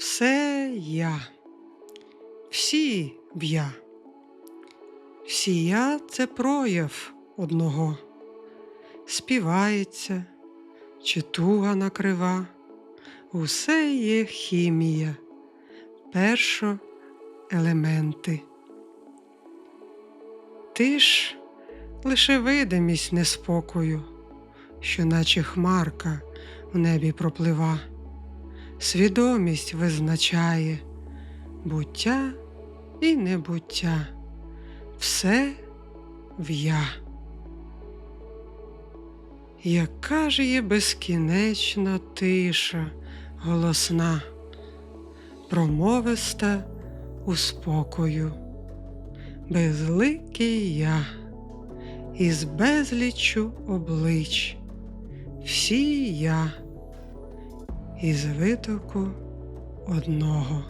Все я, всі в я. Всі я це прояв одного. Співається, чи туга накрива, усе є хімія, першо елементи. Ти ж лише видимість неспокою, що наче хмарка в небі проплива, свідомість визначає буття і небуття, все в я. Яка ж є безкінечна тиша голосна, промовиста у спокою, безликий я із безліччю облич, всі я із витоку одного.